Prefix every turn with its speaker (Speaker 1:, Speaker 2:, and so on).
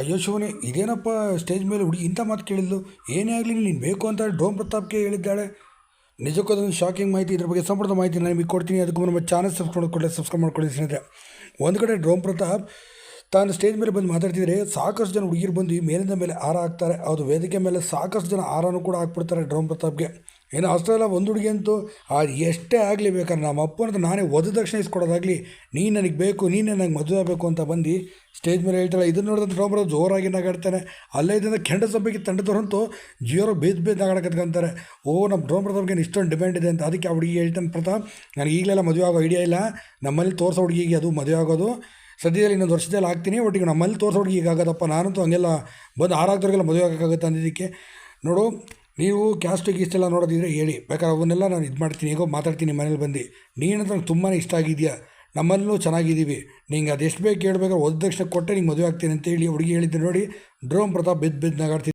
Speaker 1: ಅಯ್ಯೋ ಶಿವನೇ, ಇದೇನಪ್ಪ ಸ್ಟೇಜ್ ಮೇಲೆ ಹುಡುಗಿ ಇಂಥ ಮಾತು ಕೇಳಿದ್ಲು? ಏನೇ ಆಗಲಿ, ನೀನು ಬೇಕು ಅಂತ ಡ್ರೋಮ್ ಪ್ರತಾಪ್ಗೆ ಹೇಳಿದ್ದಾಳೆ. ನಿಜಕ್ಕೂ ಅದೊಂದು ಶಾಕಿಂಗ್ ಮಾಹಿತಿ, ಇದ್ರ ಬಗ್ಗೆ ಸಂಪೂರ್ಣ ಮಾಹಿತಿ ನಾನು ನಿಮಗೆ ಕೊಡ್ತೀನಿ. ಅದಕ್ಕೂ ನಮ್ಮ ಚಾನಲ್ ಸಬ್ಸ್ಕ್ರೈಬ್ ಮಾಡ್ಕೊಳ್ಳಿ ಸಬ್ಸ್ಕ್ರೈಬ್ ಮಾಡ್ಕೊಳ್ಳಿ ಸ್ನೇಹಿತರೆ. ಒಂದು ಕಡೆ ಡ್ರೋಮ್ ಪ್ರತಾಪ್ ತಾನು ಸ್ಟೇಜ್ ಮೇಲೆ ಬಂದು ಮಾತಾಡ್ತಿದ್ರೆ ಸಾಕಷ್ಟು ಜನ ಹುಡುಗಿರು ಬಂದು ಮೇಲಿಂದ ಮೇಲೆ ಹಾರ ಹಾಕ್ತಾರೆ. ಅದು ವೇದಿಕೆ ಮೇಲೆ ಸಾಕಷ್ಟು ಜನ ಹಾರನೂ ಕೂಡ ಹಾಕ್ಬಿಡ್ತಾರೆ ಡ್ರೋಮ್ ಪ್ರತಾಪ್ಗೆ. ಏನು ಅಷ್ಟೇ ಅಲ್ಲ, ಒಂದು ಹುಡುಗಿ ಅಂತೂ, ಅದು ಎಷ್ಟೇ ಆಗಲಿ ಬೇಕಾದ್ರೆ ನಮ್ಮ ಅಪ್ಪನದು ನಾನೇ ವಧು ದಕ್ಷಿಣ ಇಸ್ಕೊಡೋದಾಗಲಿ, ನೀನು ನನಗೆ ಬೇಕು, ನೀನು ನನಗೆ ಮದುವೆ ಆಗಬೇಕು ಅಂತ ಬಂದು ಸ್ಟೇಜ್ ಮೇಲೆ ಹೇಳ್ತಾಳೆ ಇದನ್ನು ನೋಡಿದ್ರೆ ಪ್ರತಾಪ್ ಜೋರಾಗಿ ನಗಾಡ್ತಾನೆ. ಅಲ್ಲೇ ಇದರಿಂದ ಕೆಂಡ ಸಭೆಗೆ ತಂಡದವರಂತೂ ಜಿಯೋರೋ ಬೇದ್ ಬೇದ್ ನಗಾಡಕತ್ಕೊಂತಾರೆ ಓ ನಮ್ಮ ಡ್ರೋಮ್ರದವ್ರಿಗೆ ಇಷ್ಟೊಂದು ಡಿಮ್ಯಾಂಡ್ ಇದೆ ಅಂತ ಅದಕ್ಕೆ ಆ ಹುಡುಗಿ ಹೇಳ್ತಾನೆ, ಪ್ರತಾಪ್, ನನಗೆ ಈಗಲೆಲ್ಲ ಮದುವೆ ಆಗೋ ಐಡಿಯಾ ಇಲ್ಲ. ನಮ್ಮಲ್ಲಿ ತೋರಿಸೋ ಹುಡುಗಿಗೆ ಅದು, ಮದುವೆ ಆಗೋದು. ಸದ್ಯದಲ್ಲಿ ಇನ್ನೊಂದು ವರ್ಷದಲ್ಲಿ ಆಗ್ತೀನಿ, ಒಟ್ಟಿಗೆ ನಮ್ಮಲ್ಲಿ ತೋರಿಸೋ ಹುಡುಗಿ ಈಗಾಗದಪ್ಪ ನಾನಂತೂ ಹಂಗೆಲ್ಲ ಬಂದು ಆರಾಗ್ದವ್ರಿಗೆಲ್ಲ ಮದುವೆ ಆಗೋಕ್ಕಾಗತ್ತೆ ಅಂದಿದ್ದಕ್ಕೆ. ನೋಡು, ನೀವು ಕ್ಯಾಸ್ಟ್ ಇಷ್ಟೆಲ್ಲ ನೋಡೋದಿದ್ರೆ ಹೇಳಿ. ಬೇಕಾದ್ರೆ ಅವನ್ನೆಲ್ಲ ನಾನು ಇದು ಮಾಡ್ತೀನಿ, ಹೇಗೋ ಮಾತಾಡ್ತೀನಿ ಮನೇಲಿ ಬಂದು. ನೀನಂತ ನಂಗೆ ತುಂಬಾ ಇಷ್ಟ ಆಗಿದೆಯಾ? ನಮ್ಮಲ್ಲೂ ಚೆನ್ನಾಗಿದ್ದೀವಿ. ನಿಂಗೆ ಅದೆಷ್ಟು ಬೇಕು ಹೇಳ್ಬೇಕಾದ್ರೆ ಒದ್ದ ತಕ್ಷಣ ಕೊಟ್ಟೆ, ನಿಂಗೆ ಮದುವೆ ಆಗ್ತೀನಿ ಅಂತ ಹೇಳಿ ಹುಡುಗಿ ಹೇಳಿದ್ದೆ ನೋಡಿ. ಡ್ರೋಮ್ ಪ್ರತಾಪ್ ಬಿದ್ದು ಬಿದ್ದು ನಗಾಡ್ತೀನಿ